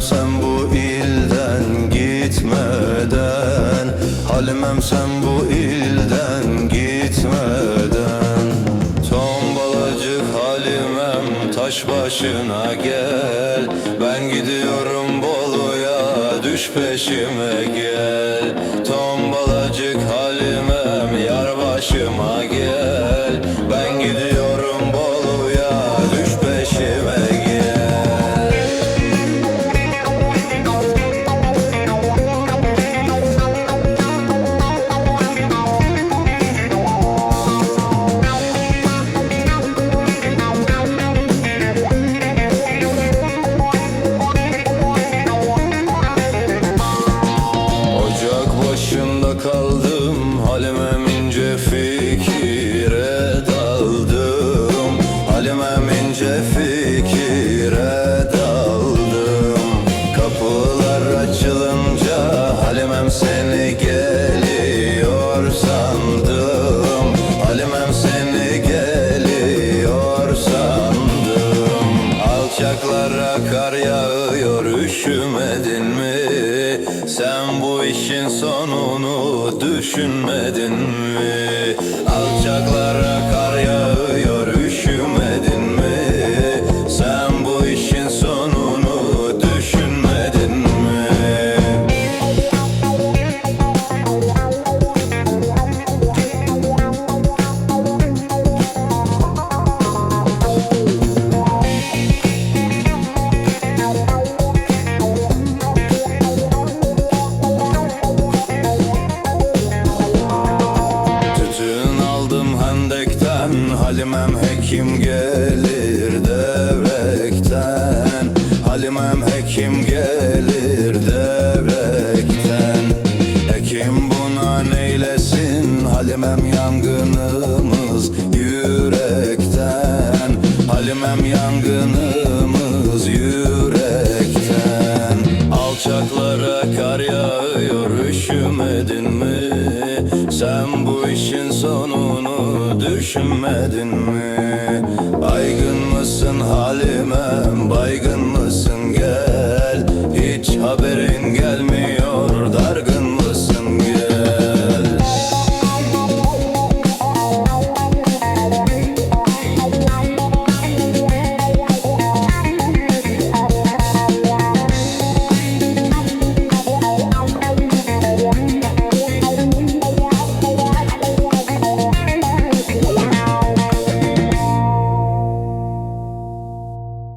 Halimem sen bu ilden gitmeden. Halimem sen bu ilden gitmeden. Tombalacık Halimem taş başına gel. Ben gidiyorum Bolu'ya düş peşime gel. Tom Alçaklara kar yağıyor üşümedin mi? Sen bu işin sonunu düşünmedin mi? Alçaklara kar Halimem hekim gelir devrekten. Halimem hekim gelir devrekten. Hekim buna neylesin? Halimem yangınımız yürekten. Halimem yangınımız düşünmedin mi? Baygın mısın halimem baygın mısın? Gel Hiç haberin gelmiyor